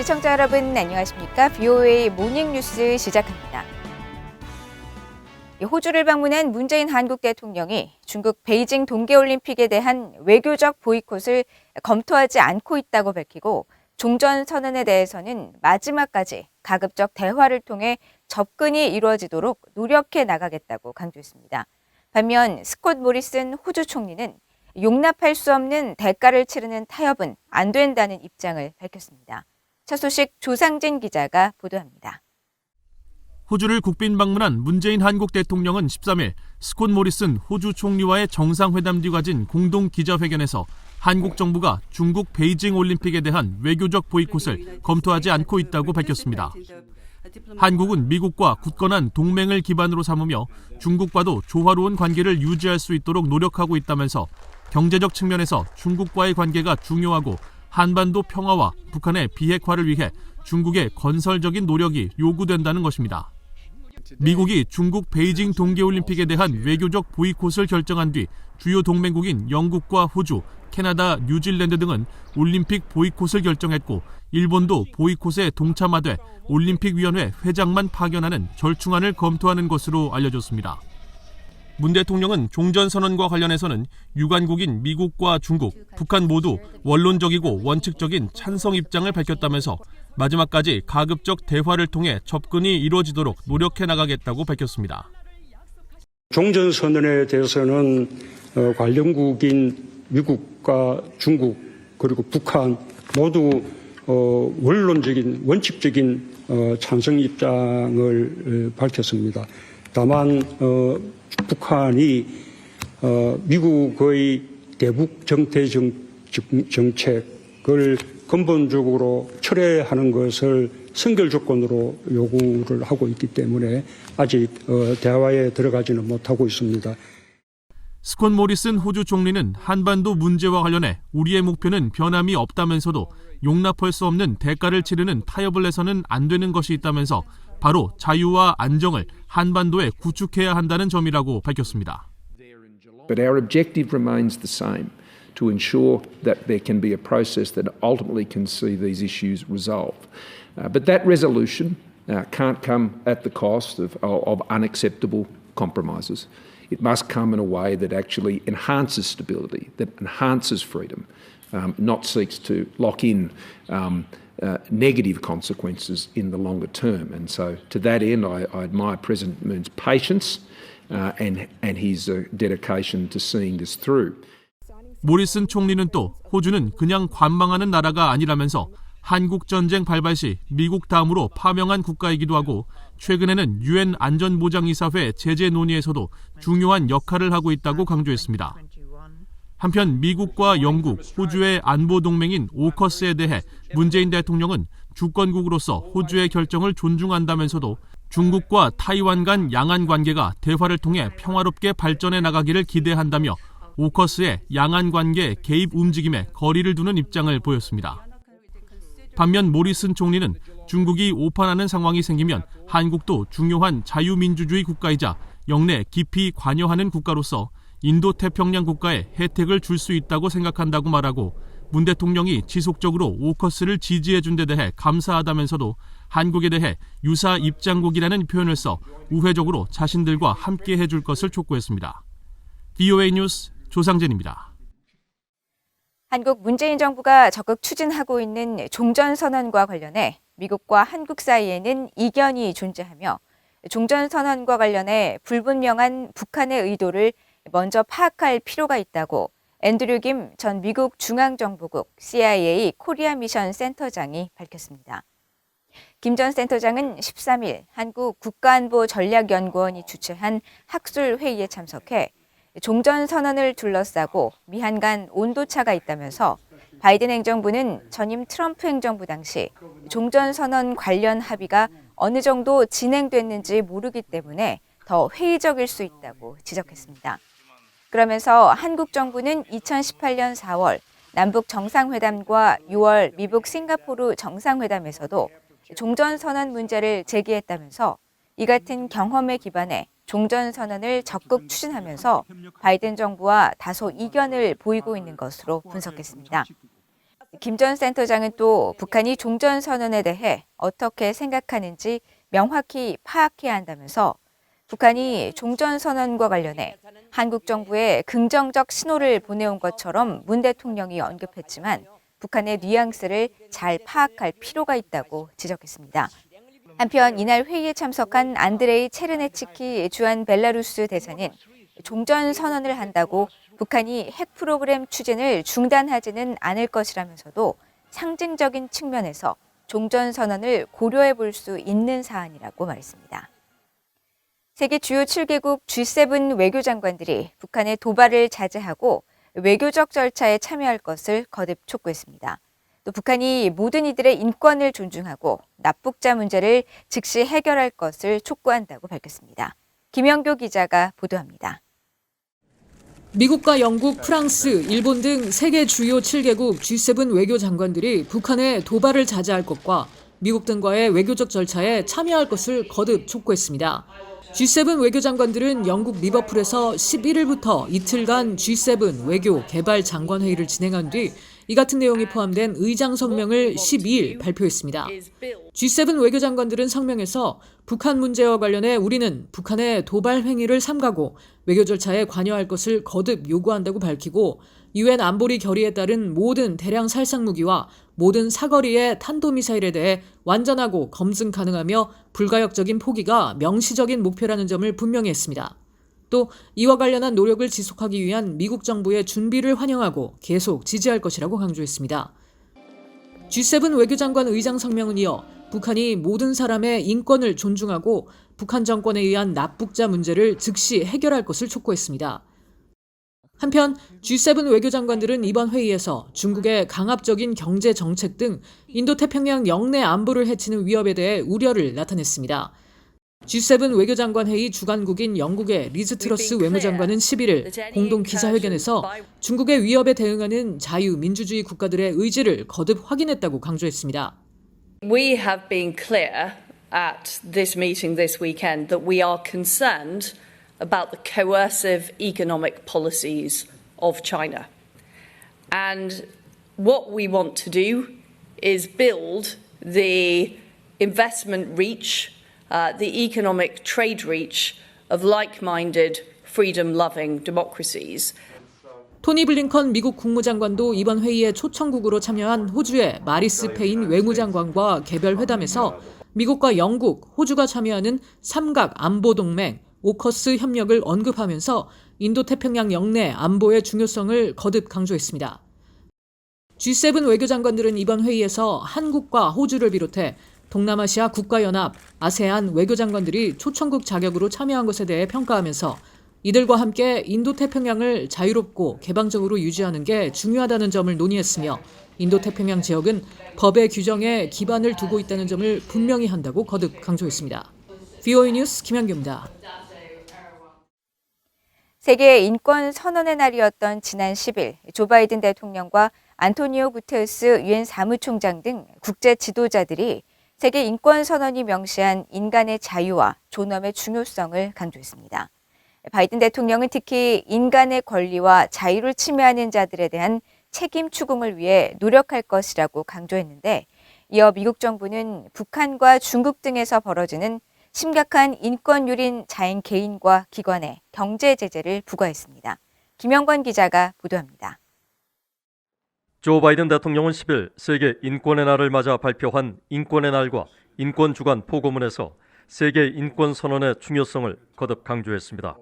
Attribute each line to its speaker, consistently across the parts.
Speaker 1: 시청자 여러분 안녕하십니까? BOA 모닝 뉴스 시작합니다. 이 호주를 방문한 문재인 한국 대통령이 중국 베이징 동계올림픽에 대한 외교적 보이콧을 검토하지 않고 있다고 밝히고 종전 선언에 대해서는 마지막까지 가급적 대화를 통해 접근이 이루어지도록 노력해 나가겠다고 강조했습니다. 반면 스콧 모리슨 호주 총리는 용납할 수 없는 대가를 치르는 타협은 안 된다는 입장을 밝혔습니다. 첫 소식 조상진 기자가 보도합니다.
Speaker 2: 호주를 국빈 방문한 문재인 한국 대통령은 13일 스콧 모리슨 호주 총리와의 정상회담 뒤 가진 공동 기자회견에서 한국 정부가 중국 베이징 올림픽에 대한 외교적 보이콧을 검토하지 않고 있다고 밝혔습니다. 한국은 미국과 굳건한 동맹을 기반으로 삼으며 중국과도 조화로운 관계를 유지할 수 있도록 노력하고 있다면서 경제적 측면에서 중국과의 관계가 중요하고 한반도 평화와 북한의 비핵화를 위해 중국의 건설적인 노력이 요구된다는 것입니다. 미국이 중국 베이징 동계올림픽에 대한 외교적 보이콧을 결정한 뒤 주요 동맹국인 영국과 호주, 캐나다, 뉴질랜드 등은 올림픽 보이콧을 결정했고 일본도 보이콧에 동참하되 올림픽위원회 회장만 파견하는 절충안을 검토하는 것으로 알려졌습니다. 문 대통령은 종전선언과 관련해서는 유관국인 미국과 중국, 북한 모두 원론적이고 원칙적인 찬성 입장을 밝혔다면서 마지막까지 가급적 대화를 통해 접근이 이루어지도록 노력해 나가겠다고 밝혔습니다.
Speaker 3: 종전선언에 대해서는 어, 관련국인 미국과 중국 그리고 북한 모두 어, 원론적인 원칙적인 어, 찬성 입장을 어, 밝혔습니다. 다만 어, 북한이 어, 미국의 대북 정태 정, 정책을 근본적으로 철회하는 것을 선결 조건으로 요구를 하고 있기 때문에 아직 어, 대화에 들어가지는 못하고 있습니다.
Speaker 2: 스콘 모리슨 호주 총리는 한반도 문제와 관련해 우리의 목표는 변함이 없다면서도 용납할 수 없는 대가를 치르는 타협을 해서는 안 되는 것이 있다면서 바로 자유와 안정을 한반도에 구축해야 한다는 점이라고 밝혔습니다.
Speaker 4: But our objective remains the same to ensure that there can be a process that ultimately can see these issues resolved. Uh, but that resolution uh, can't come at the cost of, of unacceptable compromises. It must come in a way that actually enhances stability, that enhances freedom, um, not seeks to lock in um, uh, negative consequences in the longer term. And so, to that end, I, I admire President Moon's patience uh, and, and his uh, dedication to seeing this through.
Speaker 2: 모리슨 총리는 또 호주는 그냥 관망하는 나라가 아니라면서 한국 전쟁 발발 시 미국 다음으로 파명한 국가이기도 하고 최근에는 유엔 안전보장이사회 제재 논의에서도 중요한 역할을 하고 있다고 강조했습니다. 한편 미국과 영국, 호주의 안보 동맹인 오커스에 대해 문재인 대통령은 주권국으로서 호주의 결정을 존중한다면서도 중국과 타이완 간 양안 관계가 대화를 통해 평화롭게 발전해 나가기를 기대한다며 오커스의 양안 관계 개입 움직임에 거리를 두는 입장을 보였습니다. 반면 모리슨 총리는 중국이 오판하는 상황이 생기면 한국도 중요한 자유민주주의 국가이자 영내 깊이 관여하는 국가로서 인도 태평양 국가에 혜택을 줄 수 있다고 생각한다고 말하고 문 대통령이 지속적으로 오커스를 지지해 준 데 대해 감사하다면서도 한국에 대해 유사 입장국이라는 표현을 써 우회적으로 자신들과 함께 해줄 것을 촉구했습니다. VOA 뉴스 조상진입니다.
Speaker 1: 한국 문재인 정부가 적극 추진하고 있는 종전선언과 관련해 미국과 한국 사이에는 이견이 존재하며 종전선언과 관련해 불분명한 북한의 의도를 먼저 파악할 필요가 있다고 앤드류 김 전 미국 중앙정보국 CIA 코리아 미션 센터장이 밝혔습니다. 김 전 센터장은 13일 한국 국가안보 전략연구원이 주최한 학술 회의에 참석해 종전 선언을 둘러싸고 미한 간 온도차가 있다면서 바이든 행정부는 전임 트럼프 행정부 당시 종전 선언 관련 합의가 어느 정도 진행됐는지 모르기 때문에 더 회의적일 수 있다고 지적했습니다. 그러면서 한국 정부는 2018년 4월 남북 정상회담과 6월 미국 싱가포르 정상회담에서도 종전선언 문제를 제기했다면서 이 같은 경험에 기반해 종전선언을 적극 추진하면서 바이든 정부와 다소 이견을 보이고 있는 것으로 분석했습니다. 김 전 센터장은 또 북한이 종전선언에 대해 어떻게 생각하는지 명확히 파악해야 한다면서 북한이 종전선언과 관련해 한국 정부에 긍정적 신호를 보내온 것처럼 문 대통령이 언급했지만 북한의 뉘앙스를 잘 파악할 필요가 있다고 지적했습니다. 한편 이날 회의에 참석한 안드레이 체르네츠키 주한 벨라루스 대사는 종전 선언을 한다고 북한이 핵 프로그램 추진을 중단하지는 않을 것이라면서도 상징적인 측면에서 종전 선언을 고려해 볼 수 있는 사안이라고 말했습니다. 세계 주요 7개국 G7 외교장관들이 북한의 도발을 자제하고 외교적 절차에 참여할 것을 거듭 촉구했습니다. 또 북한이 모든 이들의 인권을 존중하고 납북자 문제를 즉시 해결할 것을 촉구한다고 밝혔습니다. 김영교 기자가 보도합니다.
Speaker 5: 미국과 영국, 프랑스, 일본 등 세계 주요 7개국 G7 외교 장관들이 북한의 도발을 자제할 것과 미국 등과의 외교적 절차에 참여할 것을 거듭 촉구했습니다. G7 외교 장관들은 영국 리버풀에서 11일부터 이틀간 G7 외교 개발 장관 회의를 진행한 뒤 이 같은 내용이 포함된 의장 성명을 12일 발표했습니다. G7 외교장관들은 성명에서 북한 문제와 관련해 우리는 북한의 도발 행위를 삼가고 외교 절차에 관여할 것을 거듭 요구한다고 밝히고 유엔 안보리 결의에 따른 모든 대량 살상 무기와 모든 사거리의 탄도미사일에 대해 완전하고 검증 가능하며 불가역적인 포기가 명시적인 목표라는 점을 분명히 했습니다. 또 이와 관련한 노력을 지속하기 위한 미국 정부의 준비를 환영하고 계속 지지할 것이라고 강조했습니다. G7 외교장관 의장 성명은 이어 북한이 모든 사람의 인권을 존중하고 북한 정권에 의한 납북자 문제를 즉시 해결할 것을 촉구했습니다. 한편 G7 외교장관들은 이번 회의에서 중국의 강압적인 경제 정책 등 인도태평양 영내 안보를 해치는 위협에 대해 우려를 나타냈습니다. G7 외교장관 회의 주관국인 영국의 리즈 트러스 외무장관은 11일 공동 기자회견에서 중국의 위협에 대응하는 자유민주주의 국가들의 의지를 거듭 확인했다고 강조했습니다.
Speaker 6: We have been clear at this meeting this weekend that we are concerned about the coercive economic policies of China. And what we want to do is build the investment reach, uh, the economic trade reach of like minded, freedom loving democracies.
Speaker 5: 토니 블링컨 미국 국무장관도 이번 회의에 초청국으로 참여한 호주의 마리스 페인 외무장관과 개별 회담에서 미국과 영국, 호주가 참여하는 삼각 안보 동맹 오커스 협력을 언급하면서 인도 태평양 영내 안보의 중요성을 거듭 강조했습니다. G7 외교장관들은 이번 회의에서 한국과 호주를 비롯해 동남아시아 국가연합, 아세안 외교장관들이 초청국 자격으로 참여한 것에 대해 평가하면서 이들과 함께 인도 태평양을 자유롭고 개방적으로 유지하는 게 중요하다는 점을 논의했으며 인도 태평양 지역은 법의 규정에 기반을 두고 있다는 점을 분명히 한다고 거듭 강조했습니다. VOA 뉴스 김현규입니다.
Speaker 1: 세계 인권 선언의 날이었던 지난 10일 조 바이든 대통령과 안토니오 구테우스 유엔 사무총장 등 국제 지도자들이 세계 인권 선언이 명시한 인간의 자유와 존엄의 중요성을 강조했습니다. 바이든 대통령은 특히 인간의 권리와 자유를 침해하는 자들에 대한 책임 추궁을 위해 노력할 것이라고 강조했는데 이어 미국 정부는 북한과 중국 등에서 벌어지는 심각한 인권 유린 자행 개인과 기관에 경제 제재를 부과했습니다. 김영권 기자가 보도합니다.
Speaker 7: 조 바이든 대통령은 10일 세계 인권의 날을 맞아 발표한 인권의 날과 인권 주간 포고문에서 세계 인권 선언의 중요성을 거듭 강조했습니다.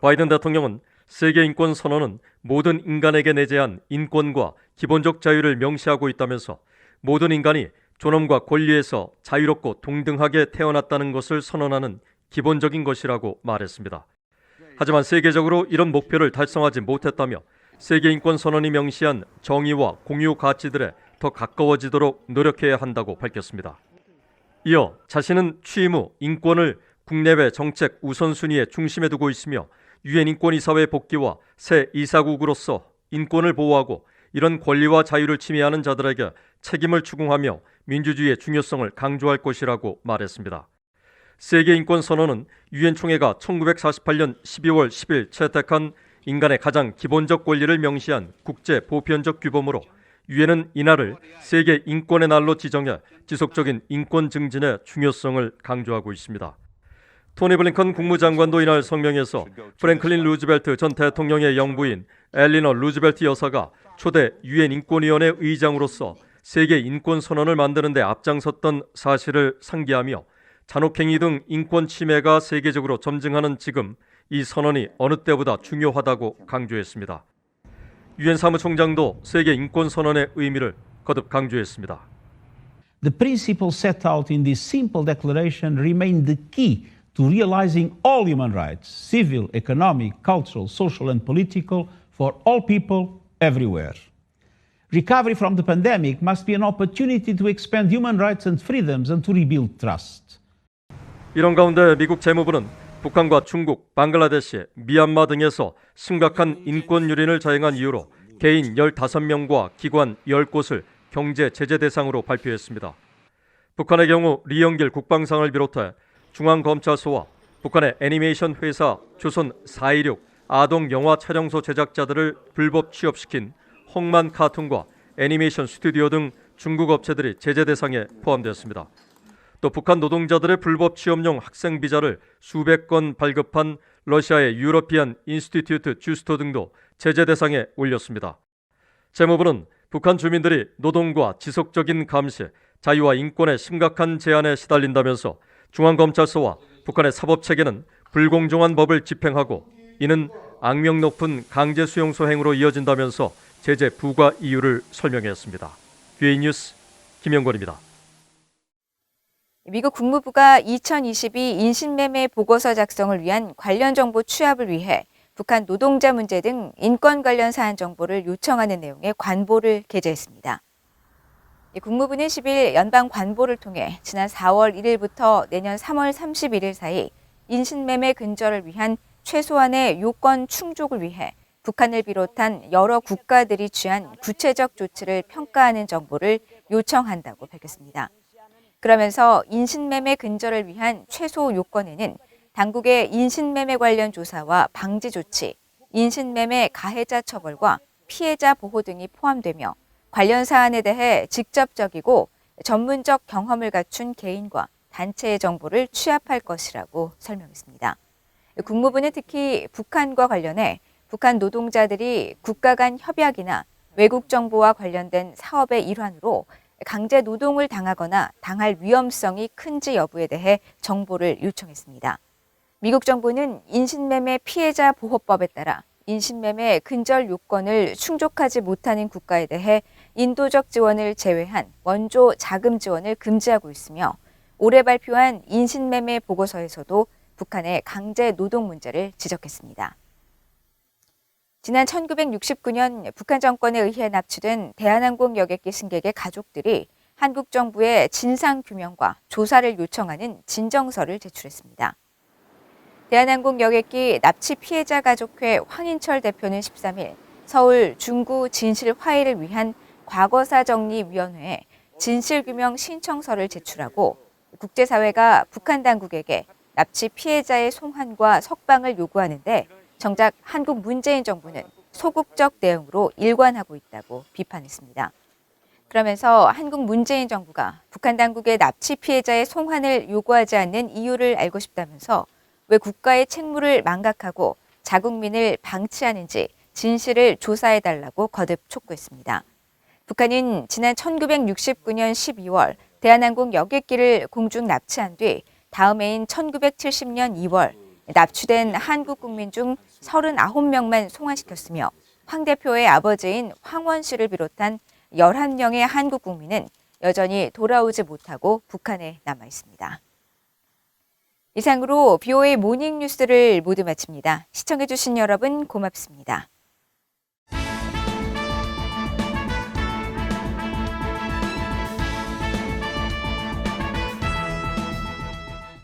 Speaker 7: 바이든 대통령은 세계 인권 선언은 모든 인간에게 내재한 인권과 기본적 자유를 명시하고 있다면서 모든 인간이 존엄과 권리에서 자유롭고 동등하게 태어났다는 것을 선언하는 기본적인 것이라고 말했습니다. 하지만 세계적으로 이런 목표를 달성하지 못했다며 세계 인권 선언이 명시한 정의와 공유 가치들에 더 가까워지도록 노력해야 한다고 밝혔습니다. 이어 자신은 취임 후 인권을 국내외 정책 우선순위의 중심에 두고 있으며 유엔 인권이사회 복귀와 새 이사국으로서 인권을 보호하고 이런 권리와 자유를 침해하는 자들에게 책임을 추궁하며 민주주의의 중요성을 강조할 것이라고 말했습니다. 세계 인권 선언은 유엔 총회가 1948년 12월 10일 채택한 인간의 가장 기본적 권리를 명시한 국제 보편적 규범으로 유엔은 이날을 세계 인권의 날로 지정해 지속적인 인권 증진의 중요성을 강조하고 있습니다. 토니 블링컨 국무장관도 이날 성명에서 프랭클린 루즈벨트 전 대통령의 영부인 엘리너 루즈벨트 여사가 초대 유엔 인권위원회 의장으로서 세계 인권 선언을 만드는 데 앞장섰던 사실을 상기하며 잔혹행위 등 인권 침해가 세계적으로 점증하는 지금 이 선언이 어느 때보다 중요하다고 강조했습니다. 유엔 사무총장도 세계 인권 선언의 의미를 거듭 강조했습니다.
Speaker 8: The principles set out in this simple declaration remain the key to realizing all human rights civil, economic, cultural, social, and political for all people everywhere. Recovery from the pandemic must be an opportunity to expand human rights and freedoms and to rebuild trust.
Speaker 7: 이런 가운데 미국 재무부는 북한과 중국, 방글라데시, 미얀마 등에서 심각한 인권 유린을 자행한 이유로 개인 15명과 기관 10곳을 경제 제재 대상으로 발표했습니다. 북한의 경우 리영길 국방상을 비롯해 중앙검찰소와 북한의 애니메이션 회사 조선 416 아동 영화 촬영소 제작자들을 불법 취업시킨 헝만 카툰과 애니메이션 스튜디오 등 중국 업체들이 제재 대상에 포함되었습니다. 또 북한 노동자들의 불법 취업용 학생 비자를 수백 건 발급한 러시아의 유러피안 인스티튜트 주스토 등도 제재 대상에 올렸습니다. 재무부는 북한 주민들이 노동과 지속적인 감시, 자유와 인권의 심각한 제한에 시달린다면서 중앙검찰서와 북한의 사법 체계는 불공정한 법을 집행하고 이는 악명 높은 강제 수용 소 행으로 이어진다면서 제재 부과 이유를 설명했습니다. 뷰이 뉴스 김영권입니다.
Speaker 1: 미국 국무부가 2022 인신매매 보고서 작성을 위한 관련 정보 취합을 위해 북한 노동자 문제 등 인권 관련 사안 정보를 요청하는 내용의 관보를 게재했습니다. 이 국무부는 10일 연방 관보를 통해 지난 4월 1일부터 내년 3월 31일 사이 인신매매 근절을 위한 최소한의 요건 충족을 위해 북한을 비롯한 여러 국가들이 취한 구체적 조치를 평가하는 정보를 요청한다고 밝혔습니다. 그러면서 인신매매 근절을 위한 최소 요건에는 당국의 인신매매 관련 조사와 방지 조치, 인신매매 가해자 처벌과 피해자 보호 등이 포함되며 관련 사안에 대해 직접적이고 전문적 경험을 갖춘 개인과 단체의 정보를 취합할 것이라고 설명했습니다. 국무부는 특히 북한과 관련해 북한 노동자들이 국가 간 협약이나 외국 정보와 관련된 사업의 일환으로 강제 노동을 당하거나 당할 위험성이 큰지 여부에 대해 정보를 요청했습니다. 미국 정부는 인신매매 피해자 보호법에 따라 인신매매 근절 요건을 충족하지 못하는 국가에 대해 인도적 지원을 제외한 원조 자금 지원을 금지하고 있으며 올해 발표한 인신매매 보고서에서도 북한의 강제 노동 문제를 지적했습니다. 지난 1969년 북한 정권에 의해 납치된 대한항공 여객기 승객의 가족들이 한국 정부에 진상 규명과 조사를 요청하는 진정서를 제출했습니다. 대한항공 여객기 납치 피해자 가족회 황인철 대표는 13일 서울 중구 진실 화해를 위한 과거사 정리 위원회에 진실 규명 신청서를 제출하고 국제사회가 북한 당국에게 납치 피해자의 송환과 석방을 요구하는데 정작 한국 문재인 정부는 소극적 대응으로 일관하고 있다고 비판했습니다. 그러면서 한국 문재인 정부가 북한 당국의 납치 피해자의 송환을 요구하지 않는 이유를 알고 싶다면서 왜 국가의 책무를 망각하고 자국민을 방치하는지 진실을 조사해달라고 거듭 촉구했습니다. 북한은 지난 1969년 12월 대한항공 여객기를 공중 납치한 뒤 다음 해인 1970년 2월 납치된 한국 국민 중 39명만 송환시켰으며 황 대표의 아버지인 황원 씨를 비롯한 11명의 한국 국민은 여전히 돌아오지 못하고 북한에 남아 있습니다. 이상으로 BOA 모닝 뉴스를 모두 마칩니다. 시청해주신 여러분 고맙습니다.